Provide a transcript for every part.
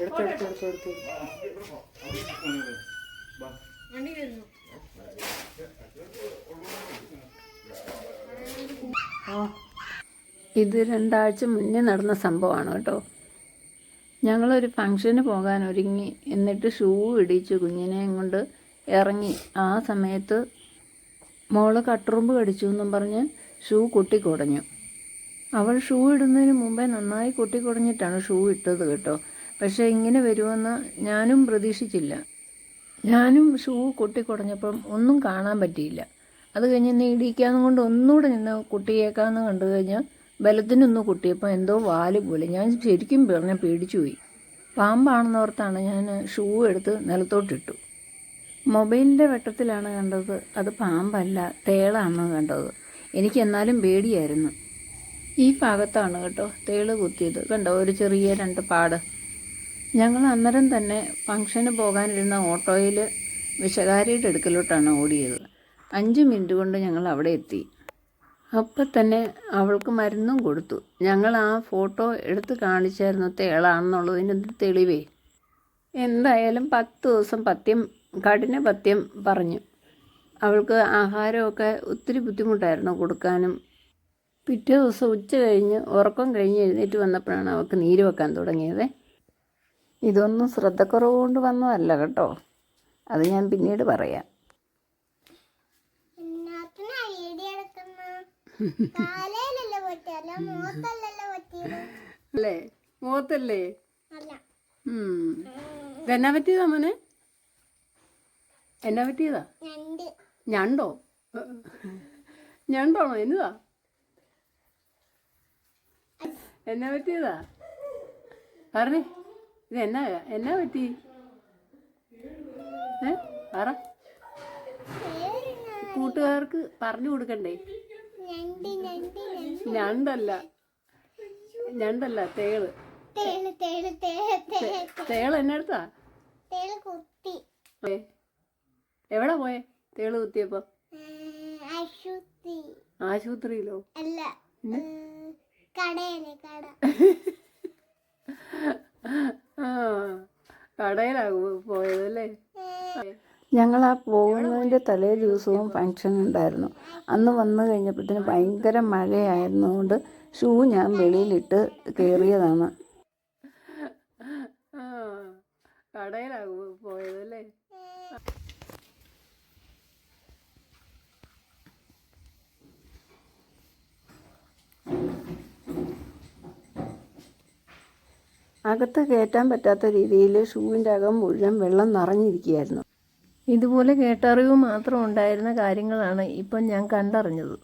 എടുത്ത് എടുത്ത് ഇവിടെ പോ. വാ വണ്ടി. വരുന്നു ആ. ഇത് രണ്ടാഴ്ച മുന്നേ നടന്ന സംഭവമാണ് കേട്ടോ. ഞങ്ങളൊരു ഫംഗ്ഷന് പോകാൻ ഒരുങ്ങി എന്നിട്ട് ഷൂ ഇടിച്ച് കുഞ്ഞിനെയും കൊണ്ട് ഇറങ്ങി. ആ സമയത്ത് മോൾ കട്ടുറുമ്പ് കടിച്ചു എന്നും പറഞ്ഞ് ഷൂ കൊട്ടിക്കുടഞ്ഞു. അവൾ ഷൂ ഇടുന്നതിന് മുമ്പേ നന്നായി കൊട്ടിക്കുടഞ്ഞിട്ടാണ് ഷൂ ഇട്ടത് കേട്ടോ. പക്ഷേ ഇങ്ങനെ വരുമെന്ന് ഞാനും പ്രതീക്ഷിച്ചില്ല. ഞാനും ഷൂ കൊട്ടിക്കുടഞ്ഞപ്പം ഒന്നും കാണാൻ പറ്റിയില്ല. അത് കഴിഞ്ഞ് നീ കൊണ്ട് ഒന്നുകൂടെ നിന്ന് കുട്ടിയേക്കാന്ന് കണ്ടു കഴിഞ്ഞാൽ ബലത്തിനൊന്ന് കുട്ടിയപ്പോൾ എന്തോ വാൽ പോലെ. ഞാൻ ശരിക്കും പറഞ്ഞ പേടിച്ചു പോയി. പാമ്പാണെന്നോർത്താണ് ഞാൻ ഷൂ എടുത്ത് നിലത്തോട്ടിട്ടു. മൊബൈലിന്റെ വെട്ടത്തിലാണ് കണ്ടത്. അത് പാമ്പല്ല തേളാണെന്ന് കണ്ടത്. എനിക്ക് എന്നാലും പേടിയായിരുന്നു. ഈ ഭാഗത്താണ് കേട്ടോ തേൾ കുത്തിയത്. കണ്ടോ ഒരു ചെറിയ രണ്ട് പാട്. ഞങ്ങൾ അന്നേരം തന്നെ ഫംഗ്ഷന് പോകാനിരുന്ന ഓട്ടോയിൽ വിഷകാരിയുടെ അടുക്കലോട്ടാണ് ഓടിയത്. അഞ്ച് മിനിറ്റ് കൊണ്ട് ഞങ്ങൾ അവിടെ എത്തി. അപ്പം തന്നെ അവൾക്ക് മരുന്നും കൊടുത്തു. ഞങ്ങൾ ആ ഫോട്ടോ എടുത്ത് കാണിച്ചായിരുന്നു തേളാണെന്നുള്ളതിന് തെളിവേ? എന്തായാലും പത്ത് ദിവസം പത്യം കഠിന പത്യം പറഞ്ഞു. അവൾക്ക് ആഹാരമൊക്കെ ഒത്തിരി ബുദ്ധിമുട്ടായിരുന്നു കൊടുക്കാനും. പിറ്റേ ദിവസം ഉച്ച കഴിഞ്ഞ് ഉറക്കം കഴിഞ്ഞ് എഴുന്നേറ്റ് വന്നപ്പോഴാണ് അവൾക്ക് നീര് വെക്കാൻ തുടങ്ങിയത്. ഇതൊന്നും ശ്രദ്ധക്കുറവ് കൊണ്ട് വന്നതല്ല കേട്ടോ. അത് ഞാൻ പിന്നീട് പറയാം. അല്ലേ മുഖത്തല്ലേ? ഇതെന്നാ പറ്റിയതാ മോനെ? എന്നാ പറ്റിയതാ? ഞണ്ടോ. ഞണ്ടാണോ? എന്നതാ എന്നാ പറ്റിയതാ? പറഞ്ഞേ. ഇത് എന്നാ എന്നാ പറ്റി? ഏ? പറ. കൂട്ടുകാർക്ക് പറഞ്ഞു കൊടുക്കണ്ടേ? ഞണ്ടല്ല. ഞണ്ടല്ല തേൾ. തേൾ എന്നടുത്താ എവിടെ പോയെ? തേൾ കുത്തിയപ്പോ? ആശുപത്രിയിലോ? അല്ല കടയാണ് കട. ആ കടയിലാകും പോയതല്ലേ ഞങ്ങൾ ആ പോകുന്നതിന്റെ തലേ ദിവസവും ഫങ്ഷൻ ഉണ്ടായിരുന്നു. അന്ന് വന്നു കഴിഞ്ഞപ്പോഴത്തേന് ഭയങ്കര മഴയായിരുന്നുകൊണ്ട് ഷൂ ഞാൻ വെളിയിലിട്ട് കയറിയതാണ് കടയിലാകും പോയതല്ലേ അകത്ത് കയറ്റാൻ പറ്റാത്ത രീതിയിൽ ഷൂവിന്റെ അകം മുഴുവൻ വെള്ളം നിറഞ്ഞിരിക്കുകയായിരുന്നു. ഇതുപോലെ കേട്ടറിവ് മാത്രം ഉണ്ടായിരുന്ന കാര്യങ്ങളാണ് ഇപ്പം ഞാൻ കണ്ടറിഞ്ഞത്.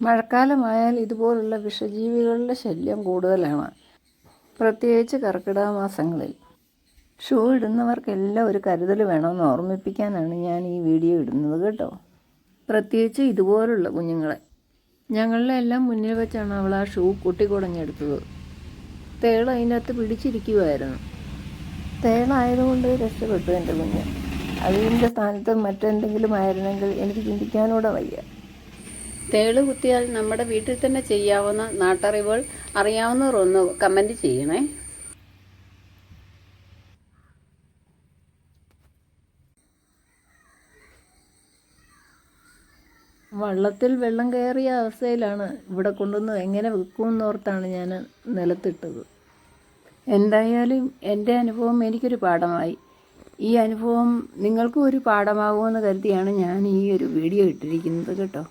മഴക്കാലമായാൽ ഇതുപോലുള്ള വിഷജീവികളുടെ ശല്യം കൂടുതലാണ്. പ്രത്യേകിച്ച് കർക്കിടക മാസങ്ങളിൽ ഷൂ ഇടുന്നവർക്കെല്ലാം ഒരു കരുതൽ വേണമെന്ന് ഓർമ്മിപ്പിക്കാനാണ് ഞാൻ ഈ വീഡിയോ ഇടുന്നത് കേട്ടോ. പ്രത്യേകിച്ച് ഇതുപോലുള്ള കുഞ്ഞുങ്ങളെ. ഞങ്ങളുടെ എല്ലാം മുന്നിൽ വെച്ചാണ് അവൾ ആ ഷൂ കുട്ടിക്കുടഞ്ഞെടുത്തത്. തേള അതിനകത്ത് പിടിച്ചിരിക്കുമായിരുന്നു തേളായതുകൊണ്ട് രക്ഷപ്പെട്ടു എന്റെ കുഞ്ഞ്. അതിന്റെ സ്ഥാനത്ത് മറ്റെന്തെങ്കിലും ആയിരുന്നെങ്കിൽ എനിക്ക് ചിന്തിക്കാനൂടെ വയ്യ. തേൾ കുത്തിയാൽ നമ്മുടെ വീട്ടിൽ തന്നെ ചെയ്യാവുന്ന നാട്ടറിവുകൾ അറിയാവുന്നവർ ഒന്ന് കമന്റ് ചെയ്യണേ. വള്ളത്തിൽ വെള്ളം കയറിയ അവസ്ഥയിലാണ് ഇവിടെ കൊണ്ടുവന്ന് എങ്ങനെ വിൽക്കുമെന്നോർത്താണ് ഞാൻ നിലത്തിട്ടത്. എന്തായാലും എന്റെ അനുഭവം എനിക്കൊരു പാഠമായി. ഈ അനുഭവം നിങ്ങൾക്കും ഒരു പാഠമാകുമെന്ന് കരുതിയാണ് ഞാൻ ഈ ഒരു വീഡിയോ ഇട്ടിരിക്കുന്നത് കേട്ടോ.